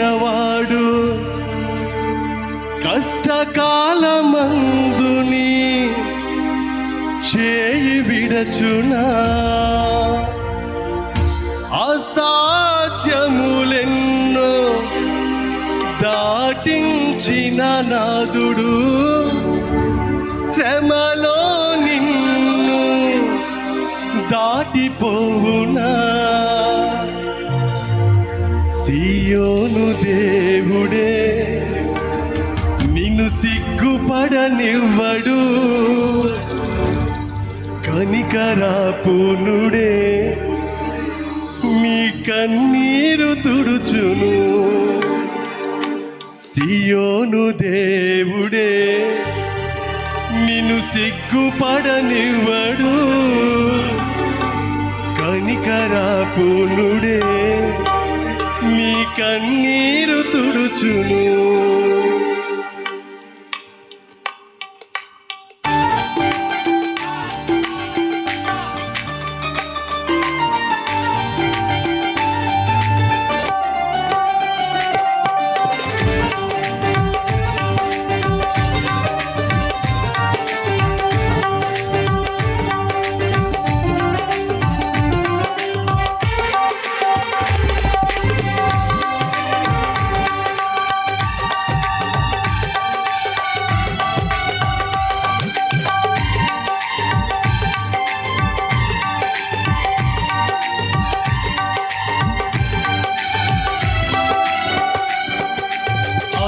వాడు కష్టకాలమందుని చేయి విడచునా? అసాధ్యములెన్నో దాటించిన నాదుడు శ్రమలో నిన్ను దాటిపోవునా? సిగ్గుపడనివ్వడు కనికరాపునుడే మీ కన్నీరు తుడుచును. సియోను దేవుడే నిన్ను సిగ్గుపడనివ్వడు. కనికరాపునుడే మీ కన్నీరు తుడుచును.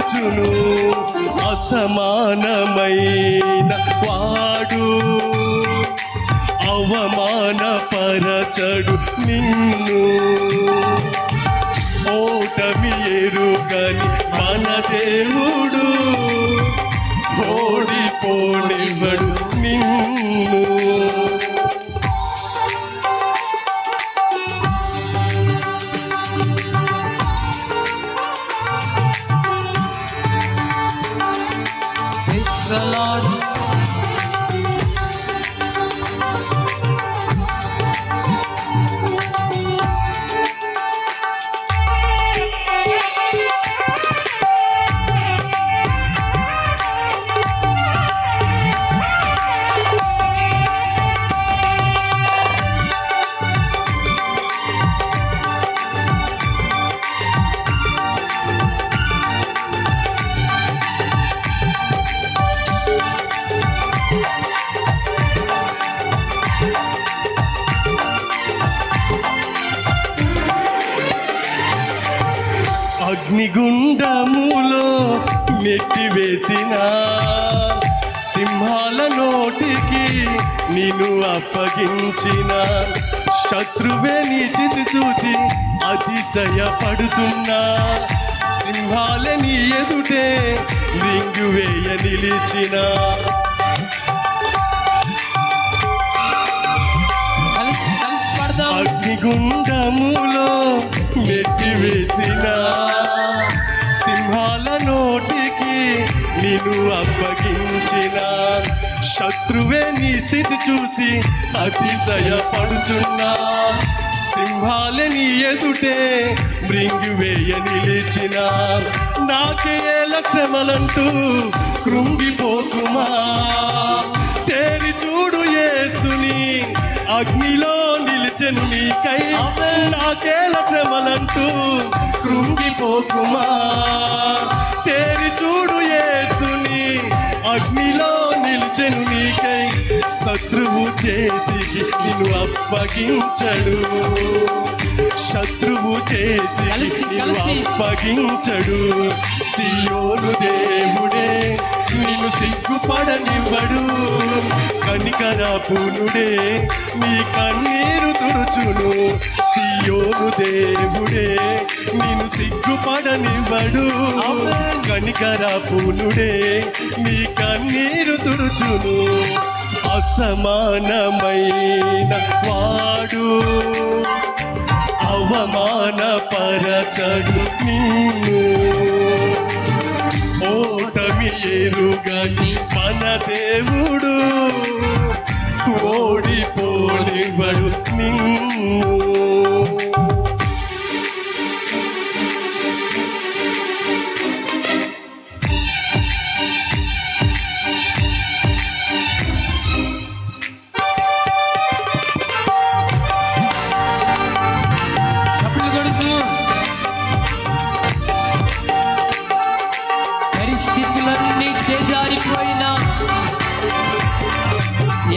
చూచును అసమానమైన వాడు. అవమానపరచడు నిన్ను. ఓటమి ఎరుగని మన దేవుడు. అగ్నిగుండములో నెట్టివేసిన సింహాల నోటికి నిన్ను అప్పగించిన. శత్రువే నీ చితి చూసి అతిశయపడుతున్నా. సింహాల నీ ఎదుటే రింగువేయ నిలిచిన. అగ్నిగుండములో నెట్టివేసిన సింహాల నోటికి నిన్ను అప్పగించిన. శత్రువే నీ స్థితి చూసి అతిశయపడుచున్నా. సింహాల నీ ఎదుటే మృంగివేయ నిలిచిన. నాకేల శ్రమలంటూ కృంగిపోకుమా తేరి చూడు ఏసుని అగ్నిలో నిలిచెను నీకై. నాకేల శ్రమలంటూ కృంగిపోకుమా తేరి చూడు యేసుని అగ్నిలో నిలిచెను నీకై శత్రువు చేతికి నిన్ను అప్పగించడు శత్రువు కలిసి. అప్పగించడు సియోను దేవుడే నిన్ను సిగ్గుపడనివ్వడు కనికరాపునుడే నీ కన్నీరు తుడుచును సియోను దేవుడే. నిన్ను సిగ్గుపడనివ్వడు. ఆమేన్. కనికరాపునుడే నీ కన్నీరు తుడుచును. అసమానమైన వాడు అవమానపరచడు నిన్ను. ఓటమి ఎరుగని మన దేవుడు. నిన్ను చప్పట్లు కొడుతూ పరిస్థితులన్నీ చేజారిపోయినా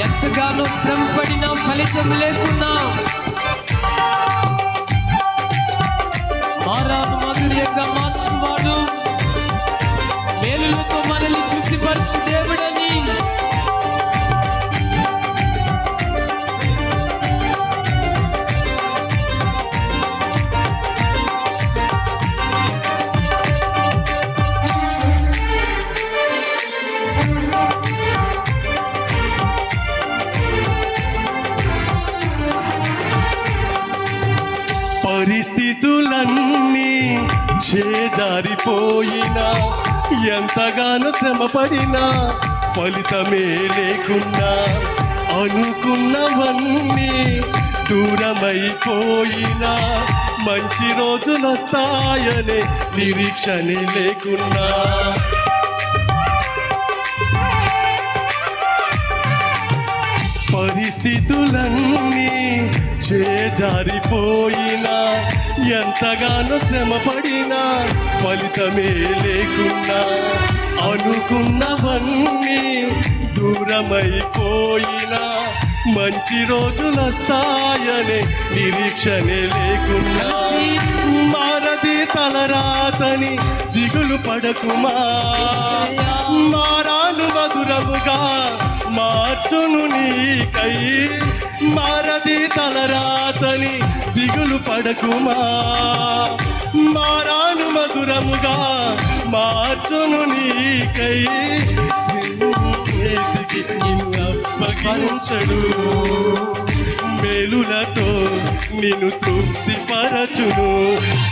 ఎంతగానో శ్రమ ఫలితం లేకున్నా ఎంతగానో శ్రమపడినా ఫలితమే లేకున్నా అనుకున్నవన్నీ దూరమైపోయినా మంచి రోజులు వస్తాయనే నిరీక్షనే లేకున్నా. పరిస్థితులన్నీ చేజారిపోయినా ఎంతగానో శ్రమపడినా ఫలితమే లేకున్నా. అనుకున్నవన్నీ దూరమైపోయినా మంచి రోజులు వస్తాయనే నిరీక్షనే లేకున్నా. మారది తలరాతని దిగులు పడకుమా. మారాను మధురముగా మార్చును నీకై. మారది తలరాతని దిగులు పడకుమా. మారాను మధురముగా మార్చును నీకై అప్పగించడు మేలులతో నిన్ను తృప్తిపరచును.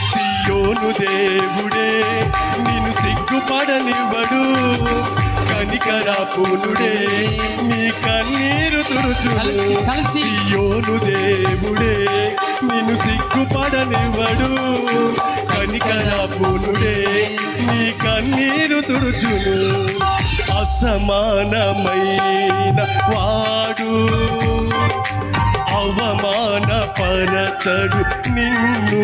సియోను దేవుడే నిన్ను సిగ్గుపడనివ్వడు. కనికరాపునుడే నీ కన్నీరు కలిసి. సియోను దేవుడే తుడుచును అసమానమైన వాడు. అవమానపరచడు నిన్ను.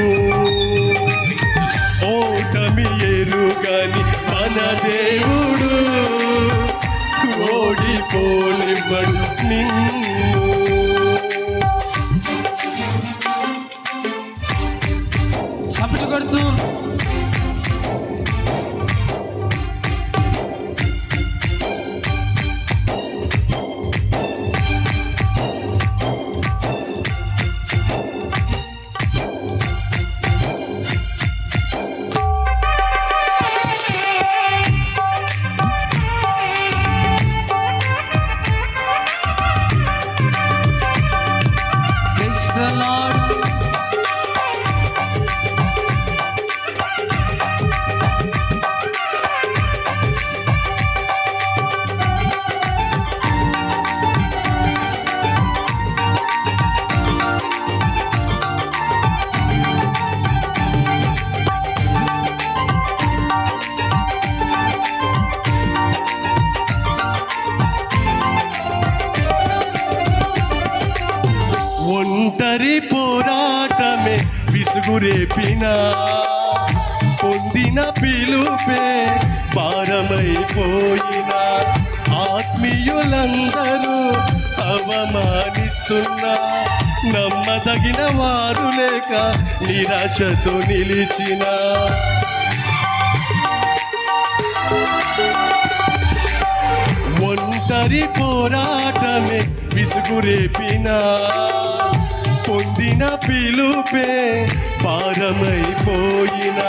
ఓటమి ఎరుగని మన దేవుడు. ఓడిపోనివ్వడు నిన్ను. విసుగురేపినా పొందిన పిలుపే భారమైపోయిన ఆత్మీయులందరూ అవమానిస్తున్నా నమ్మదగిన వారు లేక నిరాశతో నిలిచిన. ఒంటరి పోరాటమే విసుగురేపినా పొందిన పిలుపే పారమైపోయిన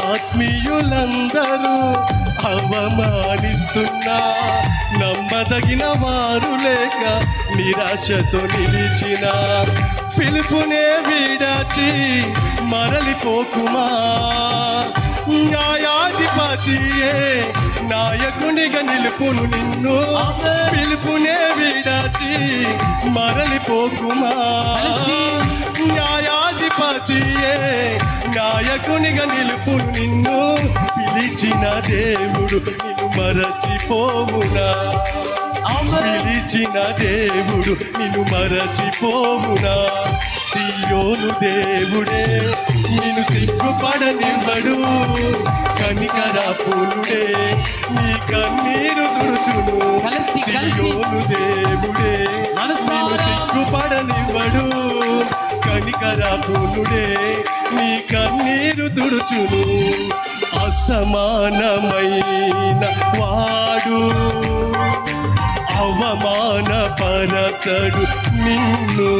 ఆత్మీయులందరూ అవమానిస్తున్నా నమ్మదగిన వారు లేక నిరాశతో నిలిచిన పిలుపునే విడచి మరలిపోకుమా? న్యాయాధిపతియే నాయకునిగా నిలుపును నిన్ను. పిలుపునే విడచి మరలిపోకుమా. న్యాయాధిపతియే నాయకునిగా నిలుపును నిన్ను పిలిచిన దేవుడు నిన్ను మరచిపోవునా. పిలిచిన దేవుడు నిన్ను మరచిపోవునా సియోను దేవుడే నిన్ను సిగ్గుపడనివ్వడు కనికర పూలుడే నీ కన్నీరు తుడుచును. సియోను దేవుడే. నిన్ను సిగ్గుపడనివ్వడు కనికర పూలుడే నీ కన్నీరు తుడుచును అసమానమైన వాడు అవమానపరచడు నిన్ను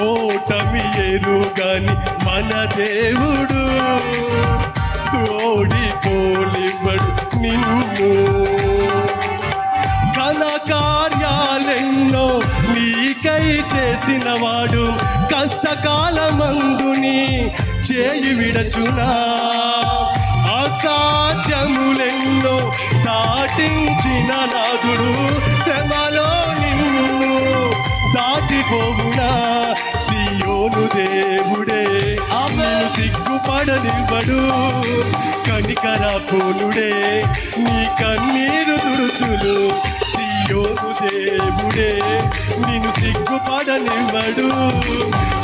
ఓటమి ఎరుగని మన దేవుడు. ఓడిపోలివ్వడు నిన్ను. ఘన కార్యాలెన్నో నీకై చేసిన వాడు కష్టకాలమందుని చేయి విడచునా. అసాధ్యములెన్నో సాటించిన నాదుడు శ్రమలో నిన్ను దాటిపోవునా. సియోను దేవుడే. ఆమేన్. సిగ్గుపడనివ్వడు. కనికర పూనుడే నీ కన్నీరు తుడుచును సియోను దేవుడే. నిన్ను సిగ్గుపడనివ్వడు.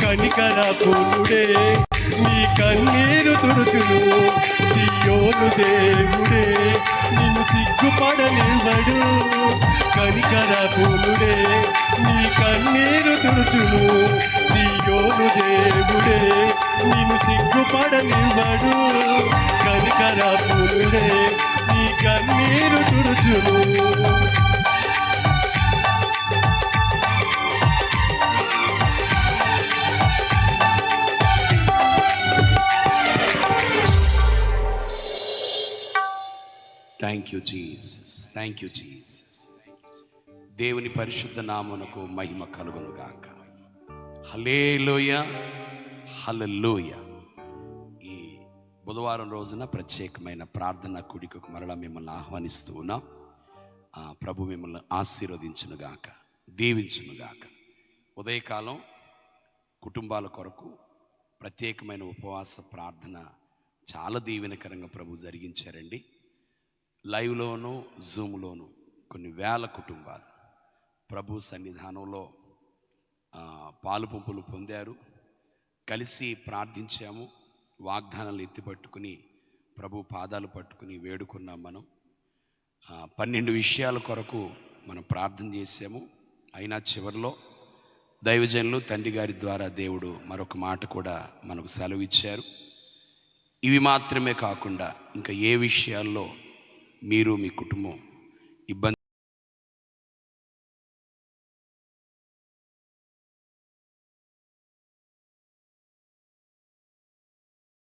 కనికర పూనుడే నీ కన్నీరు తుడుచును సియోను దేవుడే నిన్ను సిగ్గుపడనివ్వడు. కనికర పూనుడే నీ కన్నీరు తుడుచును సియోను దేవుడే నిన్ను సిగ్గుపడనివ్వడు. కనికర పూనుడే నీ కన్నీరు తుడుచును thank you Jesus thank you Jesus దేవుని పరిశుద్ధ నామనకు మహిమ కలుగునుగాక హలేలోయ హలలోయ ఈ బుధవారం రోజున ప్రత్యేకమైన ప్రార్థన కుడికకు మరలా మిమ్మల్ని ఆహ్వానిస్తూ ఉన్నాం. ప్రభు మిమ్మల్ని ఆశీర్వదించునుగాక దీవించునుగాక ఉదయకాలం కుటుంబాల కొరకు ప్రత్యేకమైన ఉపవాస ప్రార్థన చాలా దీవెనకరంగా ప్రభు జరిగించారండి. లైవ్లోను జూమ్లోను కొన్ని వేల కుటుంబాలు ప్రభు సన్నిధానంలో ఆ, పాలు పంపులు పొందారు. కలిసి ప్రార్థించాము. వాగ్దానాలు ఎత్తిపట్టుకుని ప్రభు పాదాలు పట్టుకుని వేడుకున్నాం మనం. పన్నెండు విషయాల కొరకు మనం ప్రార్థన చేసాము. అయినా చివరిలో దైవజనులు తండ్రి గారి ద్వారా దేవుడు మరొక మాట కూడా మనకు సెలవు ఇచ్చారు ఇవి మాత్రమే కాకుండా ఇంకా ఏ విషయాల్లో మీరు మీ కుటుంబం. ఇబ్బంది